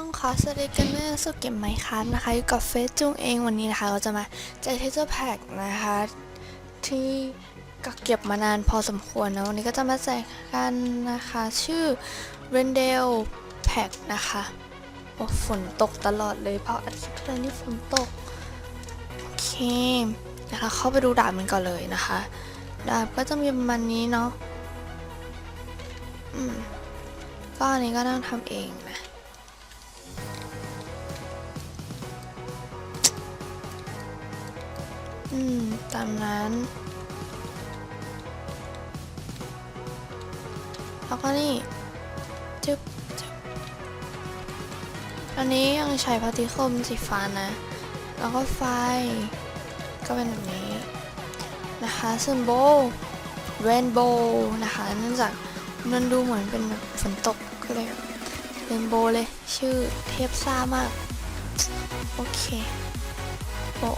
องคอสู่เกมไมค์คัสนะคะอยู่กับเฟซจุงเองวันนี้นะคะเราจะมาแจกเทเจอร์แพ็กนะคะ ที่กักเก็บมานานพอสมควรนะวันนี้ก็จะมาแจกกันนะคะ ชื่อ r e n d e l Pack นะคะโอ้ฝนตกตลอดเลย เพราะอาทิตย์ที่นี่ฝนตก โอเคนะคะเข้าไปดูดาบมันก่อนเลยนะคะ ดาบก็จะมีประมาณนี้เนาะอืมก็อันนี้ก็ต้องทำเอง อืม ตามนั้นแล้วก็นี่จึ๊บจึ๊บอันนี้ยังใช้พาร์ติเคิลสีฟ้านะ แล้วก็ไฟ ก็เป็นแบบนี้ นะคะซิมโบเรนโบว์นะคะเนื่องจากมันดูเหมือนเป็นแบบฝนตกก็เลยเรนโบว์เลย ชื่อเทพซ่ามาก โอเค โอ้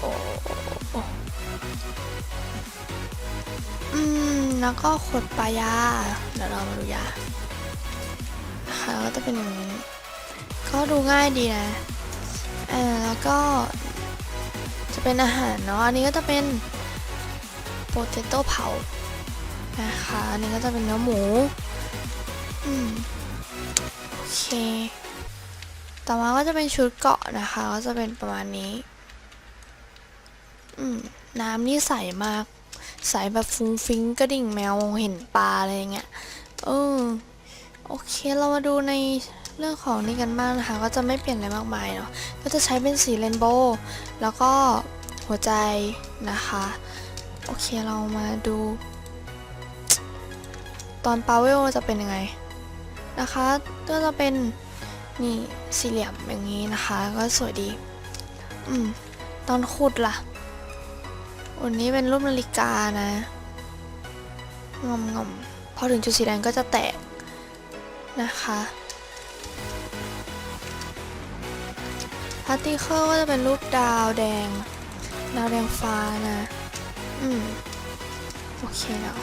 แล้วก็ขวดปลายา เดี๋ยวเรามาดูยานะคะก็จะเป็นอย่างนี้ ก็ดูง่ายดีนะเออแล้วก็จะเป็นอาหารเนาะ อันนี้ก็จะเป็นโปเตโต้เผา นะคะ อันนี้ก็จะเป็นเนื้อหมู อืม โอเค ต่อมาก็จะเป็นชุดเกาะนะคะ ก็จะเป็นประมาณนี้ อืม น้ำนี่ใสมาก ใสแบบฟุ้งฟิ้งกระดิ่งแมวเห็นปลาอะไรอย่างเงี้ยเออโอเคเรามาดูในเรื่องของนี่กันบ้างนะคะ ก็จะไม่เปลี่ยนอะไรมากมายเนาะก็จะใช้เป็นสีเรนโบว์แล้วก็หัวใจนะคะ โอเคเรามาดู ตอนปาเวลจะเป็นยังไงนะคะก็จะเป็นนี่สี่เหลี่ยมอย่างนี้นะคะ ก็สวยดี อืม ตอนขุดล่ะ วันนี้เป็นรูปนาฬิกานะ งอมงอมพอถึงจุดสีแดงก็จะแตกนะคะ พาร์ติเคิลก็จะเป็นรูปดาวแดง ดาวแดงฟ้านะ อืม โอเคแล้ว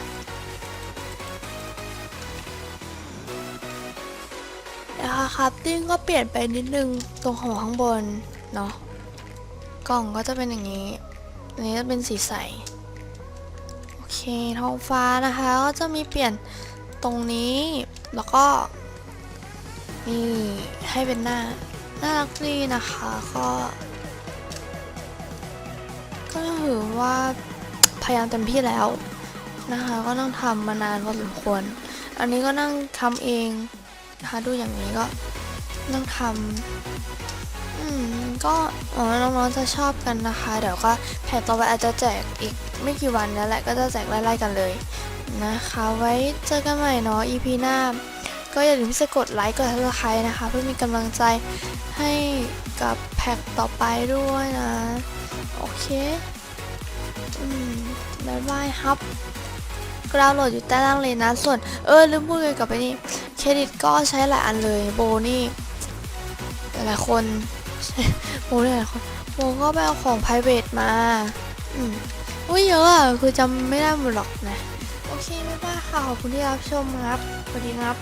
นะคะครับติ้งก็เปลี่ยนไปนิดนึงตรงหัวข้างบน เนาะ กล่องก็จะเป็นอย่างนี้ อันนี้จะเป็นสีใส โอเคท้องฟ้านะคะก็จะมีเปลี่ยนตรงนี้ แล้วก็นี่ให้เป็นหน้า น่ารักดีนะคะก็ ก็ถือว่าพยายามเต็มที่แล้วนะคะ ก็ต้องทำมานานพอสมควร อันนี้ก็นั่งทำเองนะคะดูอย่างนี้ก็นั่งทำ ก็หวังว่าน้องๆจะชอบกันนะคะ เดี๋ยวก็แผ่ต่อไปอาจจะแจกอีกไม่กี่วันนี้แหละก็จะแจกไล่ๆกันเลยนะคะ ไว้เจอกันใหม่เนาะ EP หน้า ก็อย่าลืมที่จะกดไลค์กด subscribe นะคะ เพื่อมีกำลังใจให้กับแพ็คต่อไปด้วยนะ โอเคอืมบายบายครับกราวโหลดอยู่ใต้ล่างเลยนะ ส่วน เออลืมพูดเลยกับไปนี่ เครดิตก็ใช้หลายอันเลย โบนี่หลายๆคน โมหลายคนโมก็ไปเอาของ private มา อืมอุ้ยเยอะอะคือจำไม่ได้หมดหรอกนะ โอเคไม่ว่าค่ะ ขอบคุณที่รับชมครับสวัสดีครับ